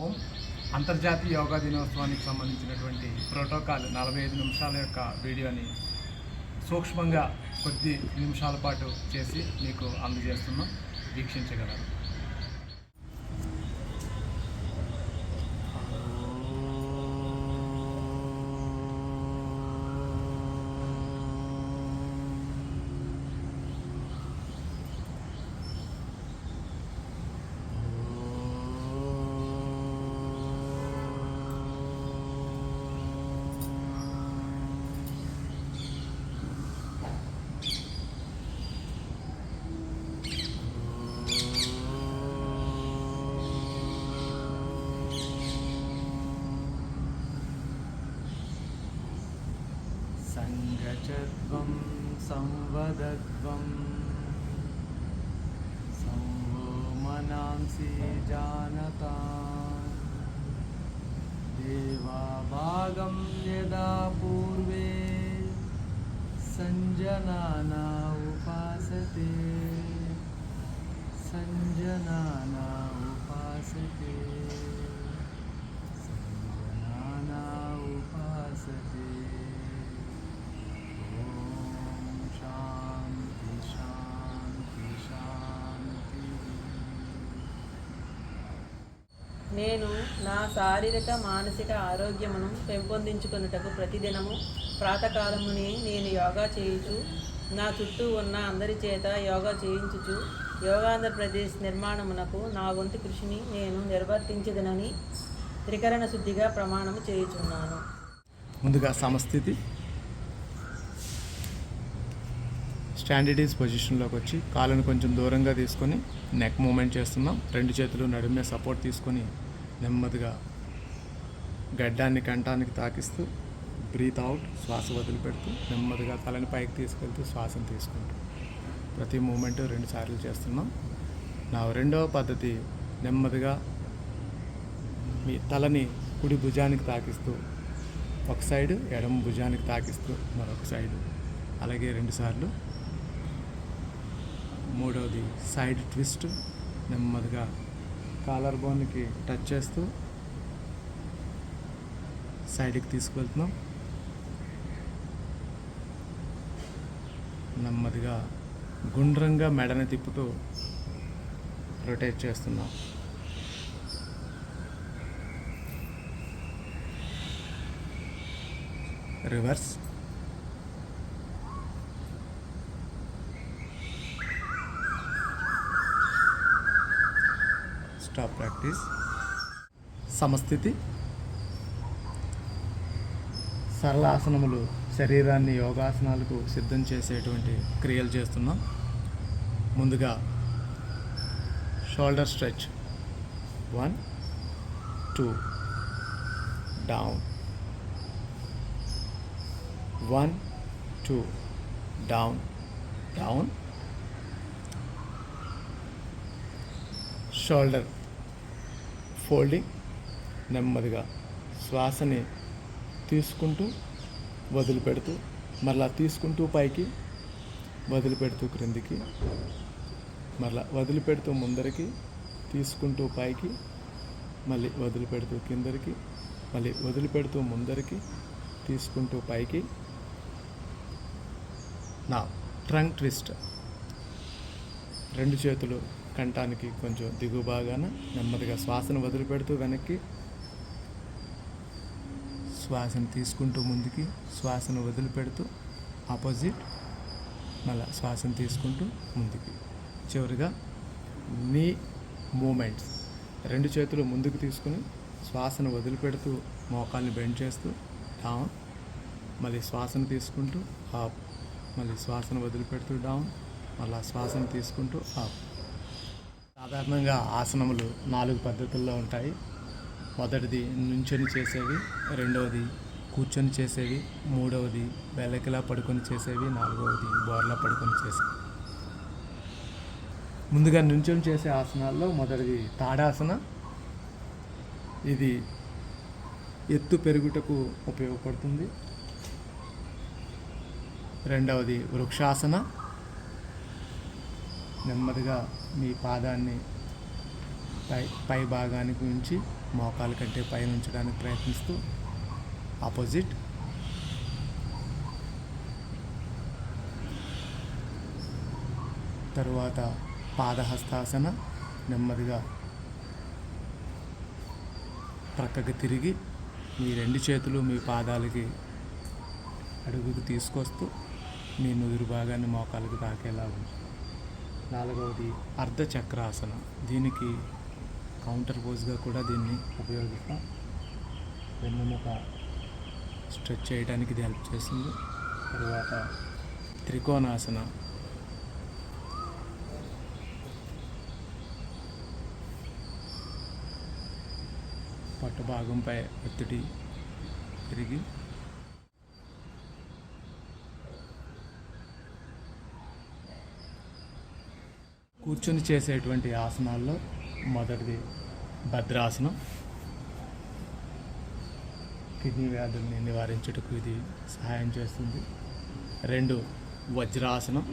ఓం. అంతర్జాతీయ యోగా దినోత్సవానికి సంబంధించినటువంటి ప్రోటోకాల్ నలభై ఐదు నిమిషాల యొక్క వీడియోని సూక్ష్మంగా కొద్ది నిమిషాల పాటు చేసి మీకు అందజేస్తున్నాం. వీక్షించగలరు. सङ्गचत्वं संवदध्वं। संवो मनांसि जानता देवाभागं यदा पूर्वे सञ्जनाना उपासते। सञ्जनाना उपासते। నేను నా శారీరక మానసిక ఆరోగ్యమును పెంపొందించుకొనుటకు ప్రతిదినము ప్రాతకాలమునే నేను యోగా చేయుచు నా చుట్టూ ఉన్న అందరి చేత యోగా చేయించుచు యోగాంధ్రప్రదేశ్ నిర్మాణమునకు నా వంతు కృషిని నేను నిర్వర్తించదనని త్రికరణ శుద్ధిగా ప్రమాణము చేయుచున్నాను. ముందుగా సమస్థితి. స్టాండర్డీస్ పొజిషన్లోకి వచ్చి కాళ్ళను కొంచెం దూరంగా తీసుకొని నెక్ మూమెంట్ చేస్తున్నాం. రెండు చేతులు నడుమే సపోర్ట్ తీసుకొని నెమ్మదిగా గడ్డాన్ని కంఠానికి తాకిస్తూ బ్రీత్ అవుట్ శ్వాస వదిలిపెడుతూ నెమ్మదిగా తలని పైకి తీసుకెళ్తూ శ్వాసను తీసుకుంటూ. ప్రతి మూమెంట్ రెండు సార్లు చేస్తున్నాం. నా రెండవ పద్ధతి నెమ్మదిగా మీ తలని కుడి భుజానికి తాకిస్తూ ఒక సైడు ఎడమ భుజానికి తాకిస్తూ మరొక సైడు అలాగే రెండుసార్లు మూడవది సైడ్ ట్విస్ట్ నెమ్మదిగా కాలర్ బోన్కి టచ్ చేస్తూ సైడ్కి తీసుకువెళ్తున్నాం నెమ్మదిగా గుండ్రంగా మెడని తిప్పుతూ రొటేట్ చేస్తున్నాం. రివర్స్. Stop practice. సమస్థితి. సరళాసనములు శరీరాన్ని యోగాసనాలకు సిద్ధం చేసేటువంటి క్రియలు చేస్తున్నాం. ముందుగా shoulder stretch one two down one two down down shoulder folding నెమ్మదిగా శ్వాసని తీసుకుంటూ వదిలిపెడుతూ మరలా తీసుకుంటూ పైకి వదిలిపెడుతూ క్రిందికి మరలా వదిలిపెడుతూ ముందరికి తీసుకుంటూ పైకి మళ్ళీ వదిలిపెడుతూ కిందరికి మళ్ళీ వదిలిపెడుతూ ముందరికి తీసుకుంటూ పైకి. నా ట్రంక్ ట్విస్ట్. రెండు చేతులు కంఠానికి కొంచెం దిగువ భాగాన నెమ్మదిగా శ్వాసను వదిలిపెడుతూ వెనక్కి. శ్వాసను తీసుకుంటూ ముందుకి శ్వాసను వదిలిపెడుతూ ఆపోజిట్. మళ్ళీ శ్వాసను తీసుకుంటూ ముందుకి. చివరిగా నీ మూమెంట్స్. రెండు చేతులు ముందుకు తీసుకుని శ్వాసను వదిలిపెడుతూ మోకాల్ని బెండ్ చేస్తూ డౌన్. మళ్ళీ శ్వాసను తీసుకుంటూ అప్ మళ్ళీ శ్వాసను వదిలిపెడుతూ డౌన్. మళ్ళీ శ్వాసను తీసుకుంటూ అప్ సాధారణంగా ఆసనములు నాలుగు పద్ధతుల్లో ఉంటాయి. మొదటిది నుంచొని చేసేవి రెండవది కూర్చొని చేసేవి మూడవది బెల్లకిలా పడుకొని చేసేవి నాలుగవది బోర్లా పడుకొని చేసేవి. ముందుగా నుంచొని చేసే ఆసనాల్లో మొదటిది తాడాసన. ఇది ఎత్తు పెరుగుటకు ఉపయోగపడుతుంది. రెండవది వృక్షాసన. నెమ్మదిగా మీ పాదాన్ని పై పై భాగానికి ఉంచి మోకాలు కంటే పైన ఉంచడానికి ప్రయత్నిస్తూ ఆపోజిట్. తరువాత పాదహస్తాసన నెమ్మదిగా ప్రక్కకి తిరిగి మీ రెండు చేతులు మీ పాదాలకి అడుగుకు తీసుకొస్తూ మీ నుదురు భాగాన్ని మోకాలకు తాకేలా ఉంది నాలుగవది అర్ధచక్రాసనం. దీనికి కౌంటర్ పోజ్గా కూడా దీన్ని ఉపయోగిస్తాం. వెన్నుముక స్ట్రెచ్ చేయడానికి ఇది హెల్ప్ చేస్తుంది. తరువాత త్రికోణాసనం. పట్టు భాగంపై ఒత్తిడి తిరిగి కూర్చొని చేసేటువంటి ఆసనాల్లో మొదటిది భద్రాసనం. కిడ్నీ వ్యాధుల్ని నివారించుటకు ఇది సహాయం చేస్తుంది. రెండు వజ్రాసనం.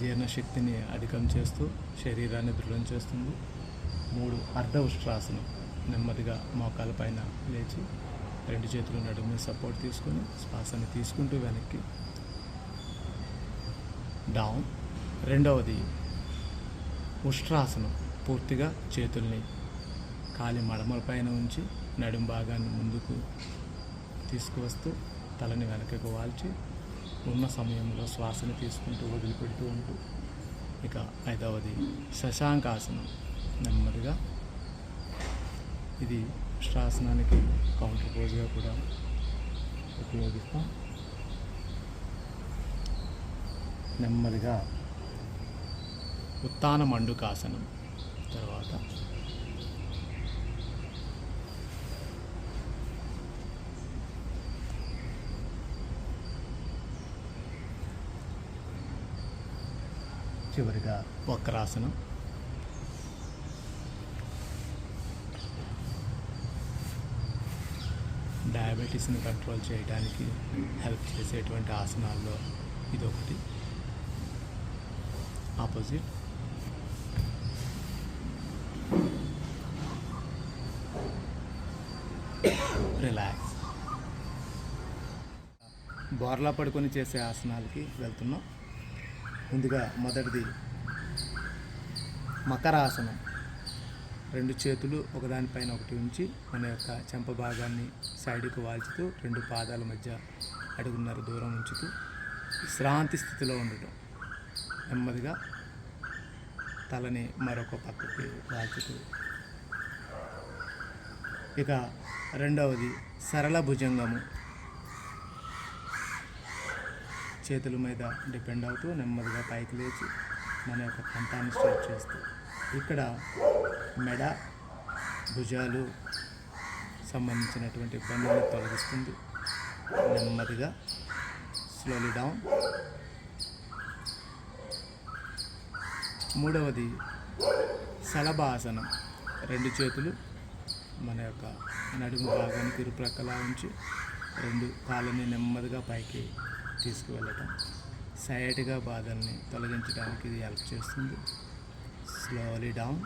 జీర్ణశక్తిని అధికం చేస్తూ శరీరాన్ని దృఢం చేస్తుంది. మూడు అర్ధ ఉష్ట్రాసనం నెమ్మదిగా మోకాల పైన లేచి రెండు చేతులు నడుము సపోర్ట్ తీసుకొని శ్వాసని తీసుకుంటూ వెనక్కి డౌన్ రెండవది ఉష్ట్రాసనం పూర్తిగా చేతుల్ని కాలి మడమల పైన ఉంచి నడుం భాగాన్ని ముందుకు తీసుకువస్తూ తలని వెనకకు వాల్చి ఉన్న సమయంలో శ్వాసని తీసుకుంటూ వదిలిపెడుతూ ఉంటూ. ఇక ఐదవది శశాంకాసనం. నెమ్మదిగా ఇది ఉష్ట్రాసనానికి కౌంటర్ పోజ్గా కూడా ఉపయోగిస్తాం. నెమ్మదిగా ఉత్తాన మండుకాసనం తర్వాత. చివరిగా వక్రాసనం. డయాబెటీస్ని కంట్రోల్ చేయడానికి హెల్ప్ చేసేటువంటి ఆసనాల్లో ఇదొకటి. ఆపోజిట్. రిలాక్స్. బోర్లా పడుకొని చేసే ఆసనాలకి వెళ్తున్నాం. ముందుగా మొదటిది మకరాసనం రెండు చేతులు ఒకదానిపైన ఒకటి ఉంచి మన యొక్క చెంప భాగాన్ని సైడ్కు వాల్చుతూ రెండు పాదాల మధ్య అడుగున్నర దూరం ఉంచుతూ విశ్రాంతి స్థితిలో ఉండటం. నెమ్మదిగా తలని మరొక పక్కకి వాల్చుతూ ఇక రెండవది సరళ భుజంగము. చేతుల మీద డిపెండ్ అవుతూ నెమ్మదిగా పైకి లేచి మన యొక్క కంఠాన్ని స్ట్రెచ్ చేస్తూ. ఇక్కడ మెడ భుజాలు సంబంధించినటువంటి ఇబ్బందులను తొలగిస్తుంది. నెమ్మదిగా స్లోలీ డౌన్. మూడవది శలభాసనం. రెండు చేతులు మన యొక్క నడుము భాగానికి ఇరుప్రక్కలా ఉంచి రెండు కాళ్ళని నెమ్మదిగా పైకి తీసుకువెళ్ళటం. సైడ్గా బాధల్ని తొలగించడానికి ఇది హెల్ప్ చేస్తుంది. Slowly down.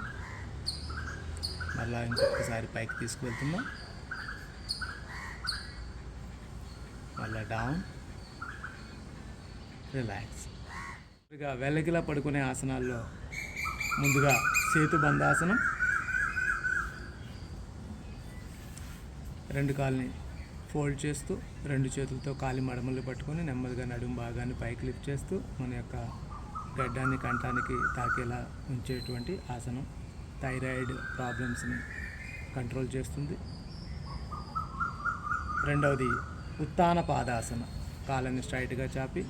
మళ్ళా ఇంకొకసారి పైకి తీసుకువెళ్తున్నాం. మళ్ళా డౌన్. రిలాక్స్. ముందుగా వెల్లకిలా పడుకునే ఆసనాల్లో ముందుగా సేతు బంధాసనం. రెండు కాళ్ళని ఫోల్డ్ చేస్తూ రెండు చేతులతో కాలి మడమలు పట్టుకొని నెమ్మదిగా నడుము భాగాన్ని పైకి లిఫ్ట్ చేస్తూ మన యొక్క గడ్డాన్ని కంఠానికి తాకేలా ఉంచేటువంటి ఆసనం థైరాయిడ్ ప్రాబ్లమ్స్ని కంట్రోల్ చేస్తుంది. రెండవది ఉత్తాన పాదాసన. కాళ్ళని స్ట్రైట్గా చాపి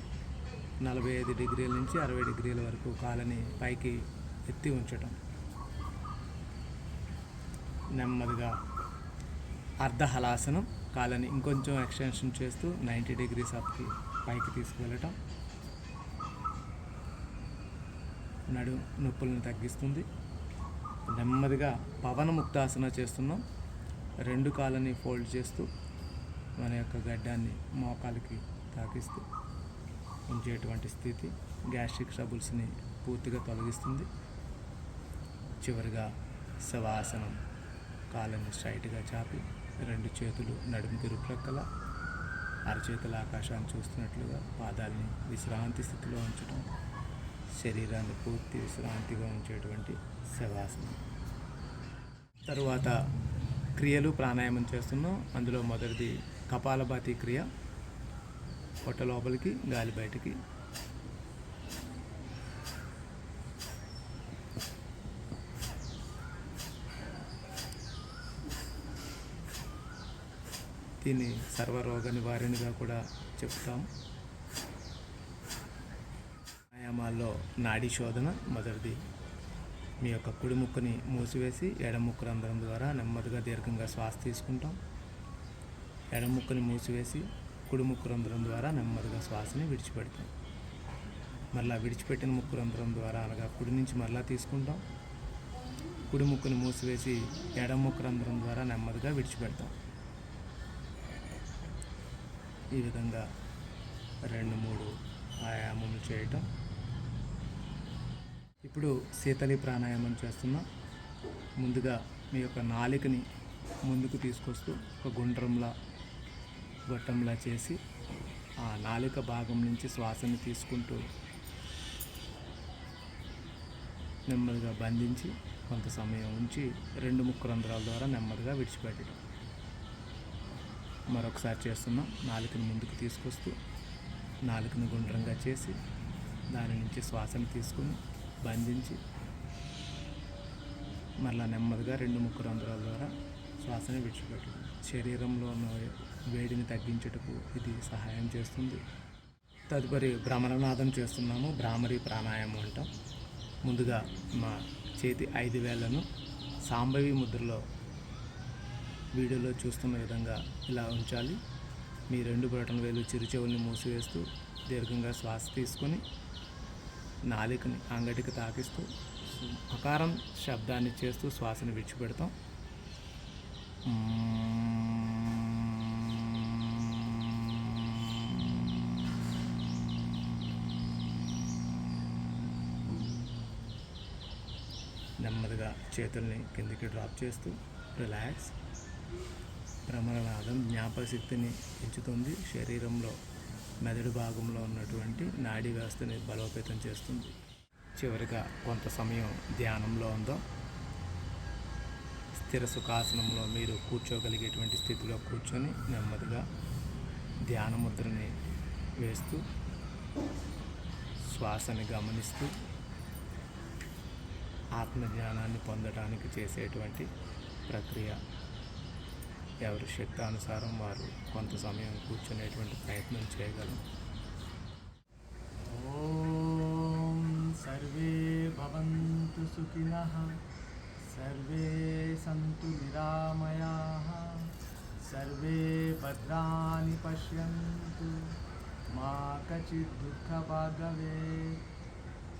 నలభై ఐదు డిగ్రీల నుంచి అరవై డిగ్రీల వరకు కాలని పైకి ఎత్తి ఉంచటం. నెమ్మదిగా అర్ధహలాసనం కాలని ఇంకొంచెం ఎక్స్టెన్షన్ చేస్తూ నైంటీ డిగ్రీస్ అప్కి పైకి తీసుకువెళ్ళటం. నడు నొప్పులను తగ్గిస్తుంది. నెమ్మదిగా పవన ముక్తాసన చేస్తున్నాం. రెండు కాళ్ళని ఫోల్డ్ చేస్తూ మన యొక్క గడ్డాన్ని మోకాలికి తాకిస్తూ ఉంచేటువంటి స్థితి గ్యాస్ట్రిక్ ట్రబుల్స్ని పూర్తిగా తొలగిస్తుంది. చివరిగా శవాసనం కాళ్ళని స్ట్రైట్గా చాపి రెండు చేతులు నడుముకి రుప్రక్కల అరచేతుల ఆకాశాన్ని చూస్తున్నట్లుగా పాదాలని విశ్రాంతి స్థితిలో ఉంచడం శరీరాన్ని పూర్తి విశ్రాంతిగా ఉంచేటువంటి శవాసనం. తరువాత క్రియలు ప్రాణాయామం చేస్తున్నాం. అందులో మొదటిది కపాలభాతి క్రియ. పొట్ట లోపలికి గాలి బయటికి. దీన్ని సర్వరోగ నివారణగా కూడా చెప్తాం. వ్యాయామాల్లో నాడీ శోధన మొదటిది. మీ యొక్క కుడి ముక్కుని మూసివేసి ఎడముక్కు రంధ్రం ద్వారా నెమ్మదిగా దీర్ఘంగా శ్వాస తీసుకుంటాం. ఎడముక్కుని మూసివేసి కుడి ముక్కు రంధ్రం ద్వారా నెమ్మదిగా శ్వాసని విడిచిపెడతాం. మళ్ళీ విడిచిపెట్టిన ముక్కు రంధ్రం ద్వారా అనగా కుడి నుంచి మరలా తీసుకుంటాం. కుడి ముక్కుని మూసివేసి ఎడమ ముక్కు రంధ్రం ద్వారా నెమ్మదిగా విడిచిపెడతాం. ఈ విధంగా రెండు మూడు ఆయామములు చేయటం. ఇప్పుడు శీతలి ప్రాణాయామం చేస్తున్నాం. ముందుగా మీ యొక్క నాలికని ముందుకు తీసుకొస్తూ ఒక గుండ్రంలా గొట్టంలా చేసి ఆ నాలిక భాగం నుంచి శ్వాసను తీసుకుంటూ నెమ్మదిగా బంధించి కొంత సమయం ఉంచి రెండు ముక్కు రంధ్రాల ద్వారా నెమ్మదిగా విడిచిపెట్టడం. మరొకసారి చేస్తున్నాం నాలుకని ముందుకు తీసుకొస్తూ నాలుకని గుండ్రంగా చేసి దాని నుంచి శ్వాసను తీసుకుని బంధించి మరలా నెమ్మదిగా రెండు ముక్కు రంధ్రాల ద్వారా శ్వాసని విడిచిపెట్టడం. శరీరంలో ఉన్న వేడిని తగ్గించుటకు ఇది సహాయం చేస్తుంది. తదుపరి భ్రమరనాదం చేస్తున్నాము. భ్రామరి ప్రాణాయామం అంటాం. ముందుగా మా చేతి ఐదు వేళ్ళను సాంబవి ముద్రలో వీడియోలో చూస్తున్న విధంగా ఇలా ఉంచాలి. మీ రెండు బటన్ వేలు చిరుచెవుల్ని మూసివేస్తూ దీర్ఘంగా శ్వాస తీసుకొని నాలికని అంగటికి తాకిస్తూ అకారం శబ్దాన్ని చేస్తూ శ్వాసని విడిచిపెడతాం. చేతుల్ని కిందికి డ్రాప్ చేస్తూ రిలాక్స్. భ్రమరనాదం జ్ఞాపశక్తిని పెంచుతుంది. శరీరంలో మెదడు భాగంలో ఉన్నటువంటి నాడీ వ్యవస్థని బలోపేతం చేస్తుంది. చివరిగా కొంత సమయం ధ్యానంలో ఉందో. స్థిర సుఖాసనంలో మీరు కూర్చోగలిగేటువంటి స్థితిలో కూర్చొని నెమ్మదిగా ధ్యాన ముద్రని వేస్తూ శ్వాసని గమనిస్తూ ఆత్మజ్ఞానాన్ని పొందడానికి చేసేటువంటి ప్రక్రియ. ఎవరి శక్తి అనుసారం వారు కొంత సమయం కూర్చునేటువంటి ప్రయత్నం చేయగలరు. ఓం సర్వే భవంతు సుఖిన సర్వే సంతు నిరామయా సర్వే భద్రాని పశ్యంతు మా కచిత్ దుఃఖభాగవే